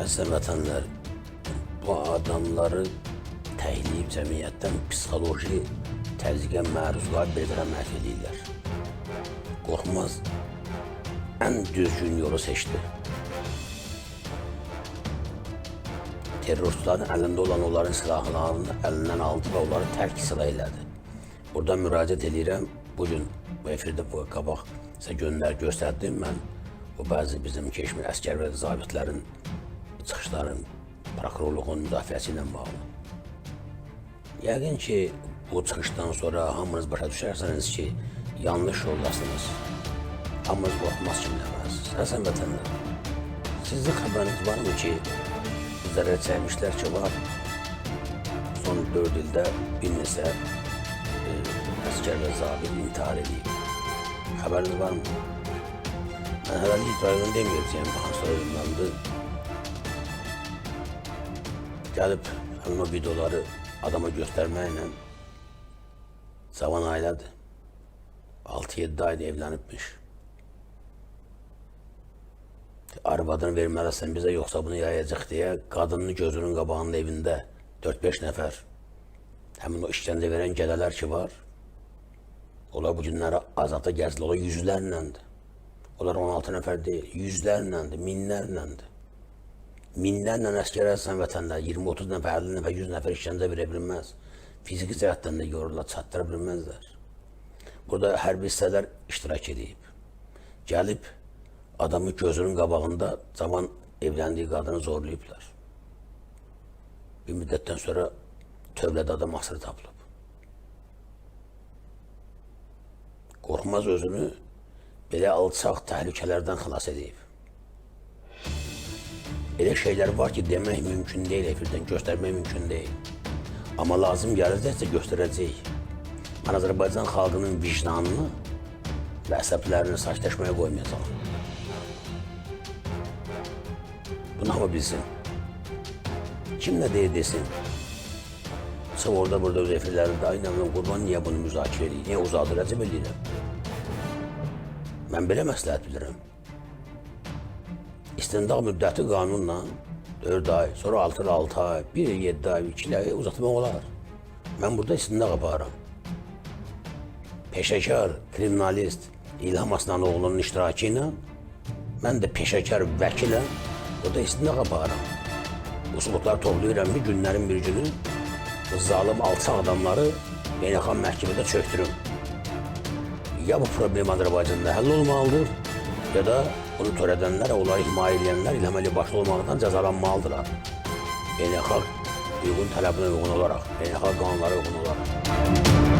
Əziz vətənlər, bu adamları təhliyib cəmiyyətdən psixoloji təzyiqə məruzlar belə əməl edirlər. Qorxmaz ən düzgün yolu seçdi. Terroristlərin əlində olan onların silahlarını əlindən aldı və onları tərk silah elədi. Burada müraciət edirəm. Bugün bu efirdə bu qabaq sizə göndər göstərdim mən. Bu bəzi bizim keçmiş əskər və zabitlərin çıxışların prokurorluğun müdafiəsi ilə bağlı. Yəqin ki, bu çıxışdan sonra hamınız başa düşərsiniz ki, yanlış yoldasınız. Hamınız qorxmaz kimləməz. Həsən vətənlər, sizin xəbəriniz varmı ki, zərər çəkmişlər ki, var. Son 4 ildə bir neçə e, əskər və zabit intihar edib. Xəbəriniz varmı? Mən hələlik rayonu deməyəcəyəm, hansı rayondandır. Gəlib həmin o videoları adama göstərməklə cavan ailədir. 6-7 ayda evlənibmiş. Arvadını verməlisən bizə yoxsa bunu yayacaq deyə qadının gözünün qabağında evində 4-5 nəfər həmin o işgəncə verən gədələr ki var. Onlar bu günləri azadda gəzdilər, onlar yüzlərləndir. Onlar 16 nəfər deyil, yüzlərləndir, minlərləndir. Minlərlə əskər əsən vətənlər 20-30 nəfər, 50 nəfər, 100 nəfər işgəncə verə bilməz. Fiziki yorurlar, çatdıra bilməzlər. Burada hərbi hissələr iştirak edib. Gəlib adamı gözünün qabağında cavan evləndiyi qadını zorlayıblar. Bir müddətdən sonra tövlədə adam asır tapılıb. Qorxmaz özünü belə alçaq təhlükələrdən xilas edib. Elə şeylər var ki, demək mümkün deyil, efirdən göstərmək mümkün deyil. Amma lazım gələcəksə göstərəcəyik. Mən Azərbaycan xalqının vicdanını və əsəblərini saçləşməyə qoymayacağam. Bunu hamı bilsin. Kim nə deyir desin. Sırf orada burada öz efirlərində aynı qurban niyə bunu müzakirə edir, niyə uzadır, əcəb edirəm. Mən belə məsləhət bilirəm. İstintaq müddəti qanunla 4 ay, sonra 6 il 6 ay, 1 il 7 ay, 2 il ay uzatmaq olar. Mən burada istintaq aparıram. Peşəkar, kriminalist İlham Aslanoğlu'nun iştirakı ilə mən də peşəkar vəkiləm, burada istintaq aparıram. Bu subutlar toplayıram bir günlərin bir günü bu zalim alçaq adamları beynəlxalq məhkəmədə çöktürüm. Ya bu problem Azərbaycanda həll olmalıdır, ya da bunu törədənlər, onları himayə edənlər İlham Əliyev başda olmaqdan cəzalanmalıdırlar. Beynəlxalq uyğun tələbinə uyğun olaraq, beynəlxalq qanunlara uyğun olaraq.